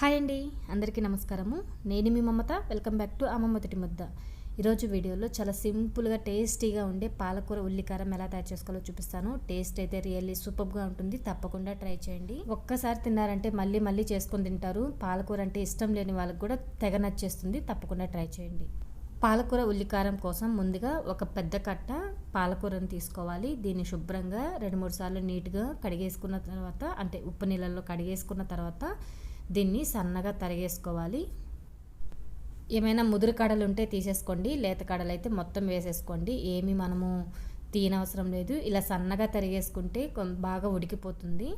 Hi అండి అందరికీ నమస్కారము. నేను మీ మమత వెల్కమ్ బ్యాక్ టు అమ్మ మొదటి ముద్ద. ఈరోజు వీడియోలో చాలా సింపుల్గా టేస్టీగా ఉండే పాలకూర ఉల్లికారం ఎలా తయారు చేసుకోవాలో చూపిస్తాను. టేస్ట్ అయితే రియల్లీ సూపర్గా ఉంటుంది తప్పకుండా ట్రై చేయండి. ఒక్కసారి తిన్నారంటే మళ్ళీ మళ్ళీ చేసుకొని తింటారు. పాలకూర అంటే ఇష్టం లేని వాళ్ళకి కూడా తెగ నచ్చేస్తుంది తప్పకుండా ట్రై చేయండి. పాలకూర ఉల్లికారం కోసం ముందుగా ఒక పెద్ద కట్ట పాలకూరను తీసుకోవాలి. దీన్ని శుభ్రంగా రెండు మూడు సార్లు నీట్గా కడిగేసుకున్న తర్వాత అంటే ఉప్పు నీళ్ళల్లో కడిగేసుకున్న తర్వాత దీన్ని సన్నగా తరిగేసుకోవాలి. ఏమైనా ముదురు కడలు ఉంటే తీసేసుకోండి లేత కడలు అయితే మొత్తం వేసేసుకోండి. ఏమి మనము తీయనవసరం లేదు. ఇలా సన్నగా తరిగేసుకుంటే బాగా ఉడికిపోతుంది.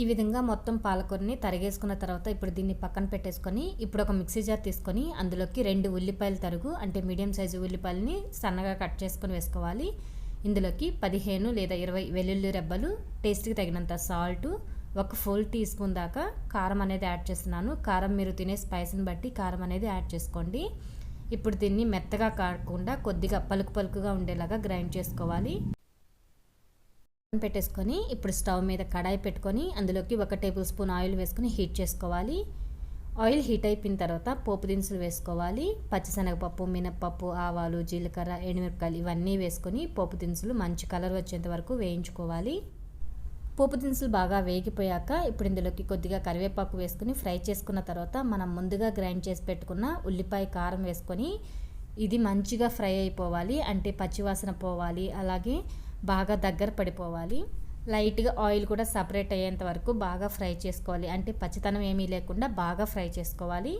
ఈ విధంగా మొత్తం పాలకూరని తరిగేసుకున్న తర్వాత ఇప్పుడు దీన్ని పక్కన పెట్టేసుకొని ఇప్పుడు ఒక మిక్సీ జార్ తీసుకొని అందులోకి రెండు ఉల్లిపాయలు తరుగు అంటే మీడియం సైజు ఉల్లిపాయలని సన్నగా కట్ చేసుకొని వేసుకోవాలి. ఇందులోకి పదిహేను లేదా ఇరవై వెల్లుల్లి రెబ్బలు టేస్ట్కి తగినంత సాల్టు ఒక ఫుల్ టీ స్పూన్ దాకా కారం అనేది యాడ్ చేస్తున్నాను. కారం మీరు తినే స్పైస్ని బట్టి కారం అనేది యాడ్ చేసుకోండి. ఇప్పుడు దీన్ని మెత్తగా కాకుండా కొద్దిగా పలుకు పలుకుగా ఉండేలాగా గ్రైండ్ చేసుకోవాలి. పెట్టేసుకొని ఇప్పుడు స్టవ్ మీద కడాయి పెట్టుకొని అందులోకి ఒక టేబుల్ స్పూన్ ఆయిల్ వేసుకొని హీట్ చేసుకోవాలి. ఆయిల్ హీట్ అయిపోయిన తర్వాత పోపు దినుసులు వేసుకోవాలి. పచ్చిశనగపప్పు మినప్పప్పు ఆవాలు జీలకర్ర ఎండుమిరపకాయలు ఇవన్నీ వేసుకొని పోపు దినుసులు మంచి కలర్ వచ్చేంత వరకు వేయించుకోవాలి. పోపు దినుసులు బాగా వేగిపోయాక ఇప్పుడు ఇందులోకి కొద్దిగా కరివేపాకు వేసుకుని ఫ్రై చేసుకున్న తర్వాత మనం ముందుగా గ్రైండ్ చేసి పెట్టుకున్న ఉల్లిపాయ కారం వేసుకొని ఇది మంచిగా ఫ్రై అయిపోవాలి. అంటే పచ్చివాసన పోవాలి. అలాగే బాగా దగ్గర పడిపోవాలి. లైట్గా ఆయిల్ కూడా సపరేట్ అయ్యేంత వరకు బాగా ఫ్రై చేసుకోవాలి. అంటే పచ్చితనం ఏమీ లేకుండా బాగా ఫ్రై చేసుకోవాలి.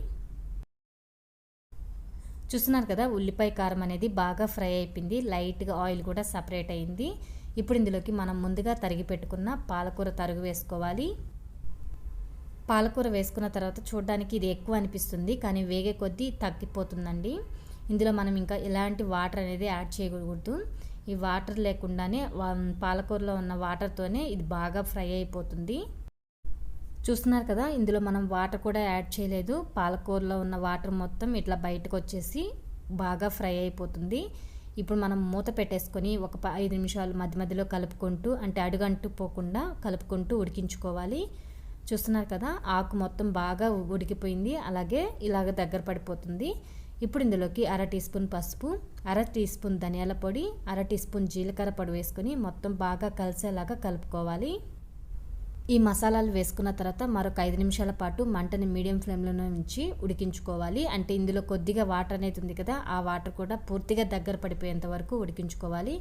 చూస్తున్నారు కదా ఉల్లిపాయ కారం అనేది బాగా ఫ్రై అయిపోయింది. లైట్గా ఆయిల్ కూడా సపరేట్ అయింది. ఇప్పుడు ఇందులోకి మనం ముందుగా తరిగి పెట్టుకున్న పాలకూర తరుగు వేసుకోవాలి. పాలకూర వేసుకున్న తర్వాత చూడడానికి ఇది ఎక్కువ అనిపిస్తుంది కానీ వేగే కొద్దీ తగ్గిపోతుందండి. ఇందులో మనం ఇంకా ఎలాంటి వాటర్ అనేది యాడ్ చేయకూడదు. ఈ వాటర్ లేకుండానే పాలకూరలో ఉన్న వాటర్తోనే ఇది బాగా ఫ్రై అయిపోతుంది. చూస్తున్నారు కదా ఇందులో మనం వాటర్ కూడా యాడ్ చేయలేదు. పాలకూరలో ఉన్న వాటర్ మొత్తం ఇట్లా బయటకు వచ్చేసి బాగా ఫ్రై అయిపోతుంది. ఇప్పుడు మనం మూత పెట్టేసుకొని ఒక ఐదు నిమిషాలు మధ్య మధ్యలో కలుపుకుంటూ అంటే అడుగంటూ పోకుండా కలుపుకుంటూ ఉడికించుకోవాలి. చూస్తున్నారు కదా ఆకు మొత్తం బాగా ఉడికిపోయింది. అలాగే ఇలాగ దగ్గర పడిపోతుంది. ఇప్పుడు ఇందులోకి అర టీ స్పూన్ పసుపు అర టీ స్పూన్ ధనియాల పొడి అర టీ స్పూన్ జీలకర్ర పొడి వేసుకొని మొత్తం బాగా కలిసేలాగా కలుపుకోవాలి. ఈ మసాలాలు వేసుకున్న తర్వాత మరొక ఐదు నిమిషాల పాటు మంటని మీడియం ఫ్లేమ్లో ఉంచి ఉడికించుకోవాలి. అంటే ఇందులో కొద్దిగా వాటర్ అనేది ఉంది కదా ఆ వాటర్ కూడా పూర్తిగా దగ్గర పడిపోయేంత వరకు ఉడికించుకోవాలి.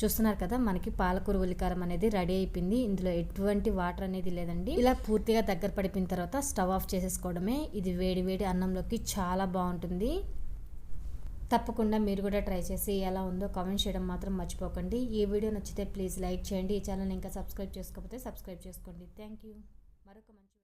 చూస్తున్నారు కదా మనకి పాలకూర ఉల్లికారం అనేది రెడీ అయిపోయింది. ఇందులో ఎటువంటి వాటర్ అనేది లేదండి. ఇలా పూర్తిగా దగ్గర పడిపోయిన తర్వాత స్టవ్ ఆఫ్ చేసేసుకోవడమే. ఇది వేడి వేడి అన్నంలోకి చాలా బాగుంటుంది. తప్పకుండా మీరు కూడా ట్రై చేసి ఎలా ఉందో కామెంట్ చేయడం మాత్రం మర్చిపోకండి. ఈ వీడియో నచ్చితే ప్లీజ్ లైక్ చేయండి. ఈ ఛానల్ ఇంకా సబ్స్క్రైబ్ చేసుకోకపోతే సబ్స్క్రైబ్ చేసుకోండి. Thank you. మరొక మంచి